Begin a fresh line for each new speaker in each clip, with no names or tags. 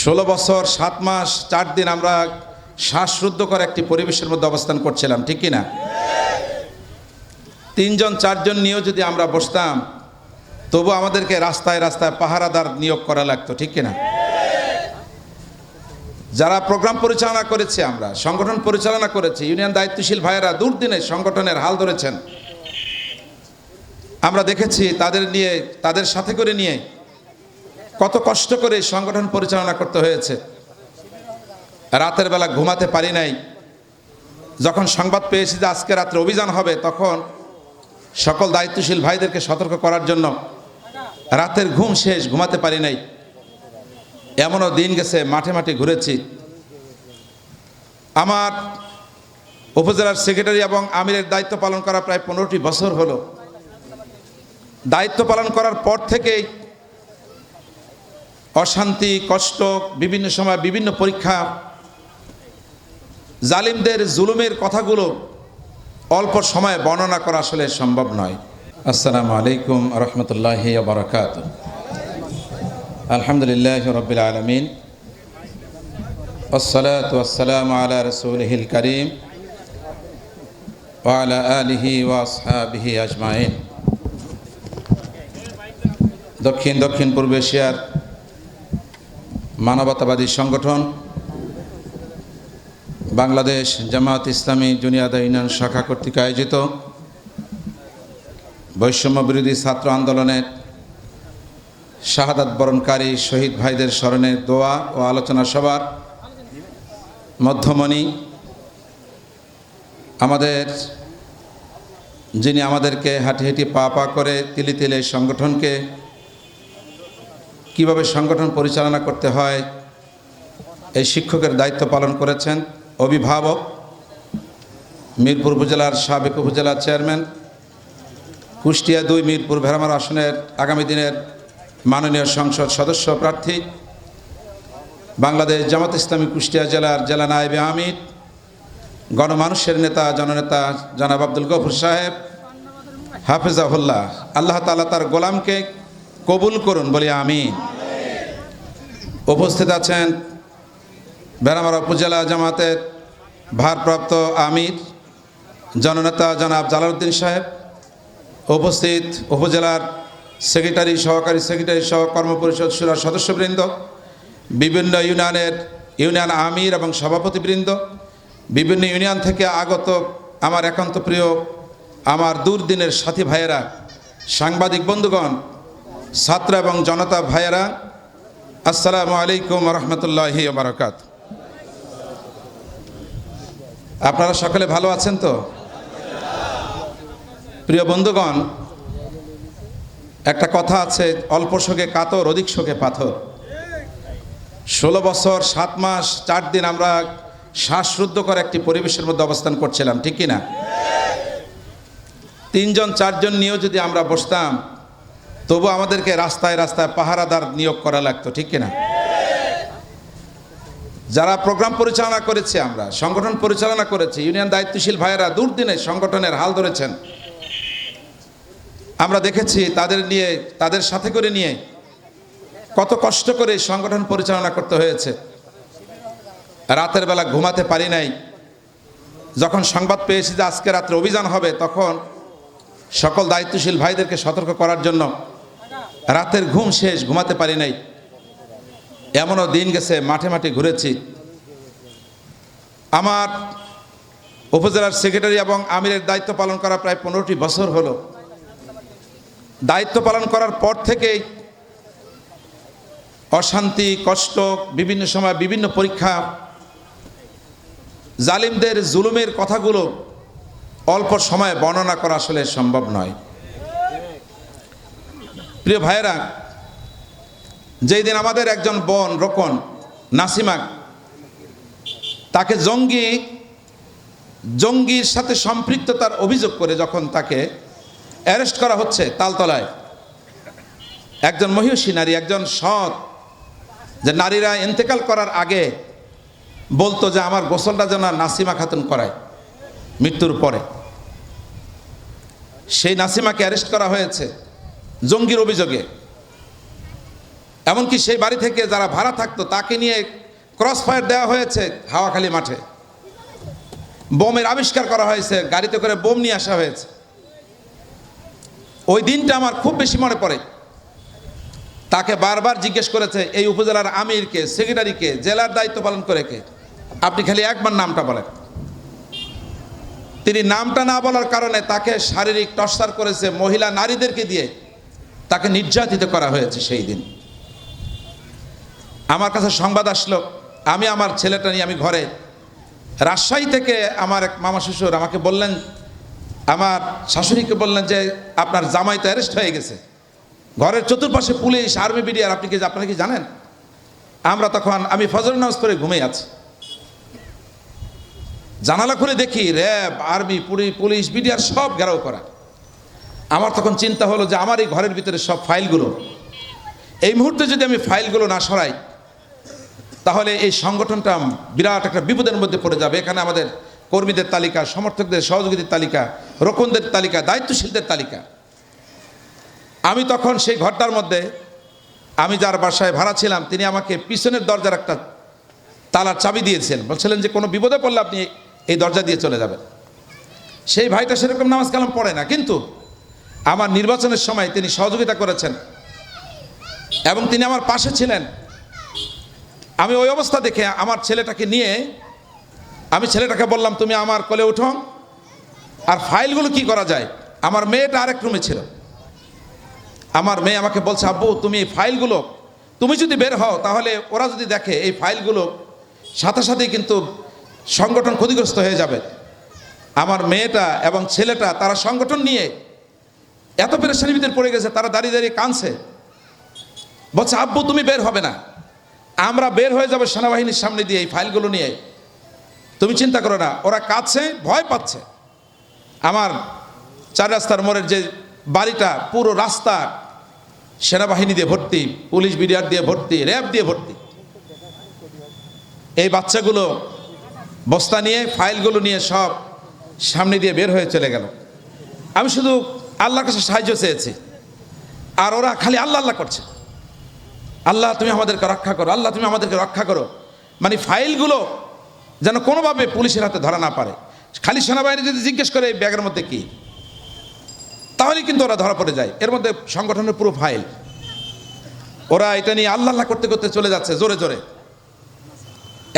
ষোলো বছর, সাত মাস, চার দিন আমরা শ্বাসরুদ্ধকর একটি পরিবেশের মধ্যে অবস্থান করছিলাম, ঠিক কি না? তিনজন, চারজন নিয়েও যদি আমরা বসতাম, তবু আমাদেরকে রাস্তায় রাস্তায় পাহারাদার নিয়োগ করা লাগতো, ঠিক কিনা যারা প্রোগ্রাম পরিচালনা করেছি আমরা, সংগঠন পরিচালনা করেছি, ইউনিয়ন দায়িত্বশীল ভাইয়েরা দুর্দিনে সংগঠনের হাল ধরেছেন। আমরা দেখেছি তাদের নিয়ে, তাদের সাথে করে নিয়ে কত কষ্ট করে সংগঠন পরিচালনা করতে হয়েছে। রাতের বেলা ঘুমাতে পারি নাই। যখন সংবাদ পেয়েছি যে আজকে রাত্রে অভিযান হবে, তখন সকল দায়িত্বশীল ভাইদেরকে সতর্ক করার জন্য রাতের ঘুম শেষ, ঘুমাতে পারি নাই। এমনও দিন গেছে, মাঠে মাঠে ঘুরেছি। আমার উপজেলার সেক্রেটারি এবং আমিরের দায়িত্ব পালন করা প্রায় পনেরোটি বছর হলো। দায়িত্ব পালন করার পর থেকেই অশান্তি কষ্ট বিভিন্ন সময় বিভিন্ন পরীক্ষা জালিমদের জুলুমের কথাগুলো অল্প সময়ে বর্ণনা করা আসলে সম্ভব নয় আসসালামু আলাইকুম রহমতুল্লাহ বারকাত আলহামদুলিল্লাহ রবিল আলমিন والصلاة والسلام على رسوله الكريم وعلى آله وأصحابه أجمعين দক্ষিণ দক্ষিণ পূর্ব এশিয়ার মানবতাবাদী সংগঠন, বাংলাদেশ জামাত ইসলামী জুনিয়াদা ইউনিয়ন শাখা কর্তৃক আয়োজিত বৈষম্য বিরোধী ছাত্র আন্দোলনের শাহাদাত বরণকারী শহীদ ভাইদের স্মরণে দোয়া ও আলোচনা সভার মধ্যমণি আমাদের, যিনি আমাদেরকে হাঁটি হাঁটি পা পা করে তিলে তিলে সংগঠনকে কীভাবে সংগঠন পরিচালনা করতে হয়, এই শিক্ষকের দায়িত্ব পালন করেছেন অভিভাবক, মিরপুর উপজেলার সাবেক উপজেলার চেয়ারম্যান, কুষ্টিয়া দুই মিরপুর ভেরামার আসনের আগামী দিনের মাননীয় সংসদ সদস্য প্রার্থী, বাংলাদেশ জামাত ইসলামী কুষ্টিয়া জেলার জেলা নায়েবে আমির, গণমানুষের নেতা, জননেতা জনাব আব্দুল গফুর সাহেব, হাফেজাহুল্লাহ, আল্লাহ তালা তার গোলামকে কবুল করুন, বলি আমি উপস্থিত আছেন বেড়ামারা উপজেলা জামাতের ভারপ্রাপ্ত আমির, জননেতা জনাব জালালউদ্দিন সাহেব, উপস্থিত উপজেলার সেক্রেটারি, সহকারী সেক্রেটারি সহ কর্মপরিষদ সুরার সদস্যবৃন্দ, বিভিন্ন ইউনিয়নের ইউনিয়ন আমির এবং সভাপতিবৃন্দ, বিভিন্ন ইউনিয়ন থেকে আগত আমার একান্ত প্রিয়, আমার দুর্দিনের সাথী ভাইয়েরা, সাংবাদিক বন্ধুগণ ছাত্র এবং জনতা ভাইয়েরা, আসসালামু আলাইকুম রহমতুল্লাহি বারকাত আপনারা সকলে ভালো আছেন তো? প্রিয় বন্ধুগণ, একটা কথা আছে, অল্প শোকে কাতর, অধিক শোকে পাথর। ষোলো বছর, সাত মাস, চার দিন আমরা শ্বাসরুদ্ধকর একটি পরিবেশের মধ্যে অবস্থান করছিলাম, ঠিক কি না তিনজন, চারজন নিয়েও যদি আমরা বসতাম তবু আমাদেরকে রাস্তায় রাস্তায় পাহারাদার নিয়োগ করা লাগতো, ঠিক কিনা? যারা প্রোগ্রাম পরিচালনা করেছি আমরা, সংগঠন পরিচালনা করেছি, ইউনিয়ন দায়িত্বশীল ভাইয়েরা দুর্দিনে সংগঠনের হাল ধরেছেন। আমরা দেখেছি তাদের নিয়ে, তাদের সাথে করে নিয়ে কত কষ্ট করে সংগঠন পরিচালনা করতে হয়েছে। রাতের বেলা ঘুমাতে পারি নাই। যখন সংবাদ পেয়েছি যে আজকে রাত্রে অভিযান হবে, তখন সকল দায়িত্বশীল ভাইদেরকে সতর্ক করার জন্য রাতের ঘুম শেষ, ঘুমাতে পারি নাই। এমনও দিন গেছে, মাঠে মাঠে ঘুরেছি। আমার উপজেলার সেক্রেটারি এবং আমিরের দায়িত্ব পালন করা প্রায় পনেরোটি বছর হলো। দায়িত্ব পালন করার পর থেকেই অশান্তি, কষ্ট, বিভিন্ন সময় বিভিন্ন পরীক্ষা, জালিমদের জুলুমের কথাগুলো অল্প সময়ে বর্ণনা করা আসলে সম্ভব নয়। প্রিয় ভাইয়েরা, যেই দিন আমাদের একজন বোন রোকন নাসিমা, তাকে জঙ্গি, জঙ্গির সাথে সম্পৃক্ততার অভিযোগ করে যখন তাকে অ্যারেস্ট করা হচ্ছে তালতলায়, একজন মহিষী নারী, একজন সৎ, যে নারীরা ইন্তেকাল করার আগে বলতো যে আমার গোসলটা যেন নাসিমা খাতুন করায় মৃত্যুর পরে। সেই নাসিমাকে অ্যারেস্ট করা হয়েছে। জঙ্গির অভিযোগে। এমনকি সেই বাড়ি থেকে যারা ভাড়া থাকতো, তাকে নিয়ে ক্রস ফায়ার দেওয়া হয়েছে হাওয়াখালী মাঠে। বোমের আবিষ্কার করা হয়েছে, গাড়িতে করে বোম নিয়ে আসা হয়েছে। ওই দিনটা আমার খুব বেশি মনে পড়ে। তাকে বারবার জিজ্ঞেস করেছে, এই উপজেলার আমিরকে সেক্রেটারিকে জেলার দায়িত্ব পালন করে কে? আপনি খালি একবার নামটা বলেন। তিনি নামটা না বলার কারণে তাকে শারীরিক টর্চার করেছে মহিলা নারীদেরকে দিয়ে। তাকে নির্যাতিত করা হয়েছে সেই দিন। আমার কাছে সংবাদ আসলো, আমি আমার ছেলেটা নিয়ে আমি ঘরে, রাজশাহী থেকে আমার এক মামা শ্বশুর আমাকে বললেন, আমার শাশুড়িকে বললেন যে, আপনার জামাই তো অ্যারেস্ট হয়ে গেছে। ঘরের চতুর্পাশে পুলিশ, আর্মি, বিডিআর, আপনি কি আপনারা কি জানেন? আমরা তখন, আমি ফজর নামাজ করে ঘুমিয়ে আছি। জানালা খুলে দেখি, র্যাব, আর্মি পুলিশ, বিডিআর সব ঘেরাও করা। আমার তখন চিন্তা হলো যে আমার এই ঘরের ভিতরে সব ফাইলগুলো। এই মুহূর্তে যদি আমি ফাইলগুলো না সরাই, তাহলে এই সংগঠনটা বিরাট একটা বিপদের মধ্যে পড়ে যাবে। এখানে আমাদের কর্মীদের তালিকা, সমর্থকদের সহযোগীদের তালিকা, রোকনদের তালিকা, দায়িত্বশীলদের তালিকা। আমি তখন সেই ঘরটার মধ্যে, আমি যার বাসায় ভাড়া ছিলাম, তিনি আমাকে পিছনের দরজার একটা তালার চাবি দিয়েছেন। বলছিলেন যে, কোনো বিপদে পড়লে আপনি এই দরজা দিয়ে চলে যাবেন। সেই ভাইটা সেরকম নামাজ কালাম পড়ে না, কিন্তু আমার নির্বাচনের সময় তিনি সহযোগিতা করেছেন এবং তিনি আমার পাশে ছিলেন। আমি ওই অবস্থা দেখে আমার ছেলেটাকে নিয়ে আমি ছেলেটাকে বললাম, তুমি আমার কোলে উঠো আর ফাইলগুলো কি করা যায়? আমার মেয়েটা আরেক রুমে ছিল। আমার মেয়ে আমাকে বলছে, আব্বু, তুমি এই ফাইলগুলো, তুমি যদি বের হও, তাহলে ওরা যদি দেখে এই ফাইলগুলো, সাথে সাথেই কিন্তু সংগঠন ক্ষতিগ্রস্ত হয়ে যাবে। আমার মেয়েটা এবং ছেলেটা তারা সংগঠন নিয়ে এত পেরেশানির ভিতরে পড়ে গেছে, তারা দাঁড়িয়ে দাঁড়িয়ে কাঁদছে। বলছে, আব্বু, তুমি বের হবে না। আমরা বের হয়ে যাব সেনাবাহিনীর সামনে দিয়ে এই ফাইলগুলো নিয়ে। তুমি চিন্তা করো না, ওরা কাঁদছে, ভয় পাচ্ছে। আমার চার রাস্তার মোড়ের যে বাড়িটা, পুরো রাস্তা সেনাবাহিনী দিয়ে ভর্তি, পুলিশ বিডিআর দিয়ে ভর্তি, র্যাব দিয়ে ভর্তি। এই বাচ্চাগুলো বস্তা নিয়ে, ফাইলগুলো নিয়ে সব সামনে দিয়ে বের হয়ে চলে গেল। আমি শুধু আল্লাহর কাছে সাহায্য চেয়েছি। আর ওরা খালি আল্লাহ আল্লাহ করছে। আল্লাহ, তুমি আমাদেরকে রক্ষা করো। আল্লাহ, তুমি আমাদেরকে রক্ষা করো। মানে ফাইলগুলো যেন কোনোভাবে পুলিশের হাতে ধরা না পারে। খালি সেনাবাহিনী যদি জিজ্ঞেস করে এই ব্যাগের মধ্যে কি, তাহলে কিন্তু ওরা ধরা পড়ে যায়। এর মধ্যে সংগঠনের পুরো ফাইল। ওরা এটা নিয়ে আল্লাহ আল্লাহ করতে করতে চলে যাচ্ছে জোরে জোরে।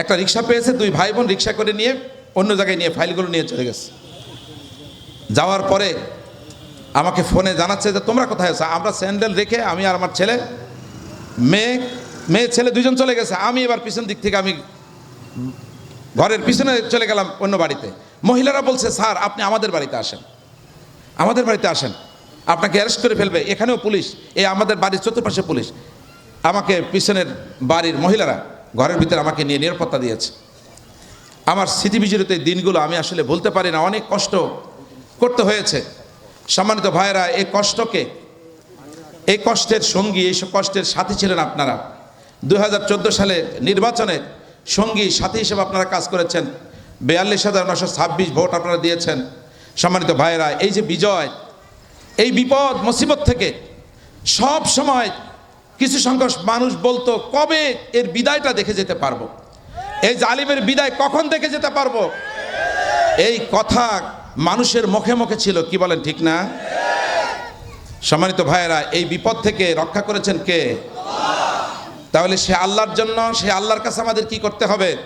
একটা রিক্সা পেয়েছে, দুই ভাই বোন রিক্সা করে নিয়ে অন্য জায়গায় নিয়ে ফাইলগুলো নিয়ে চলে গেছে। যাওয়ার পরে আমাকে ফোনে জানাচ্ছে যে, তোমরা কোথায় আছো? আমরা স্যান্ডেল রেখে আমি আর আমার ছেলে, মেয়ে মেয়ে, ছেলে দুজন চলে গেছে। আমি এবার পিছন দিক থেকে আমি ঘরের পিছনে চলে গেলাম অন্য বাড়িতে। মহিলারা বলছে, স্যার, আপনি আমাদের বাড়িতে আসেন। আমাদের বাড়িতে আসেন। আপনাকে অ্যারেস্ট করে ফেলবে। এখানেও পুলিশ এই আমাদের বাড়ির চতুর্পাশে পুলিশ। আমাকে পিছনের বাড়ির মহিলারা ঘরের ভিতরে আমাকে নিয়ে নিরাপত্তা দিয়েছে। আমার স্মৃতিবিজড়িত দিনগুলো আমি আসলে বলতে পারি না। অনেক কষ্ট করতে হয়েছে। সম্মানিত ভাইয়েরা এই কষ্টকে এই কষ্টের সঙ্গী এইসব কষ্টের সাথী ছিলেন আপনারা। দু হাজার চোদ্দ সালে নির্বাচনে সঙ্গী, সাথী হিসেবে আপনারা কাজ করেছেন। বিয়াল্লিশ হাজার নশো ছাব্বিশ ভোট আপনারা দিয়েছেন। সম্মানিত ভাইয়েরা, এই যে বিজয়, এই বিপদ, মুসিবত থেকে সব সময় কিছু সংখ্যক মানুষ বলতো, কবে এর বিদায়টা দেখে যেতে পারব? এই জালিমের বিদায় কখন দেখে যেতে পারব? এই কথা মানুষের মুখে মুখে ছিল, কি বলেন ঠিক না? সম্মানিত ভাইয়েরা, এই বিপদ থেকে রক্ষা করেছেন কে? তাহলে সে আল্লাহর জন্য, সে আল্লাহর কাছে আমাদের কি করতে হবে?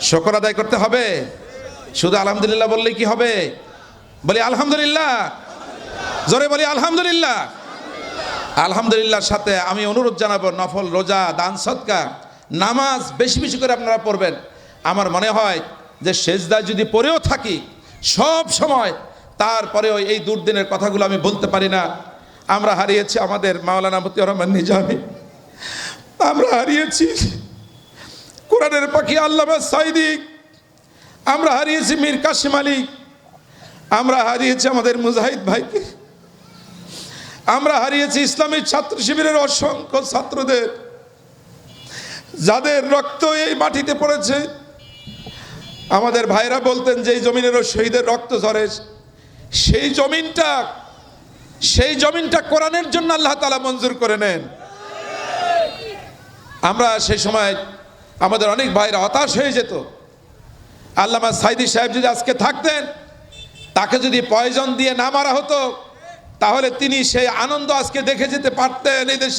শকর আদায় করতে হবে? শুধু আলহামদুলিল্লাহ বললে কি হবে? বলি আলহামদুলিল্লাহ। জোরে বলি আলহামদুলিল্লাহ। আলহামদুলিল্লাহর সাথে আমি অনুরোধ জানাব, নফল, রোজা, দান, সৎকা, নামাজ বেশি বেশি করে আপনারা পড়বেন। আমার মনে হয় যে সেজদায় যদি পড়েও থাকি সব সময়। তারপরেও এই দুর্দিনের কথাগুলো আমি বলতে পারি না। আমরা হারিয়েছি আমাদের মাওলানা মতিউর রহমান নিজামী। আমরা হারিয়েছি কোরআনের পাখি আল্লামা সাইদিক আমরা হারিয়েছি মীর কাশিম আলী। আমরা হারিয়েছি আমাদের মুজাহিদ ভাইকে। আমরা হারিয়েছি ইসলামী ছাত্র শিবিরের অসংখ্য ছাত্রদের। যাদের রক্ত এই মাটিতে পড়েছে আমাদের ভাইরা বলতেন যে জমিনেরও শহীদের রক্ত ঝরে। সেই জমিনটা সেই জমিনটা কোরআনের জন্য আল্লাহ তালা মঞ্জুর করে নেন। আমরা সেই সময় আমাদের অনেক ভাইরা হতাশ হয়ে যেত। আল্লামা সাইদি সাহেব যদি আজকে থাকতেন, তাকে যদি পয়জন দিয়ে না মারা হতো, তাহলে তিনি সেই আনন্দ আজকে দেখে যেতে পারতেন এই দেশে।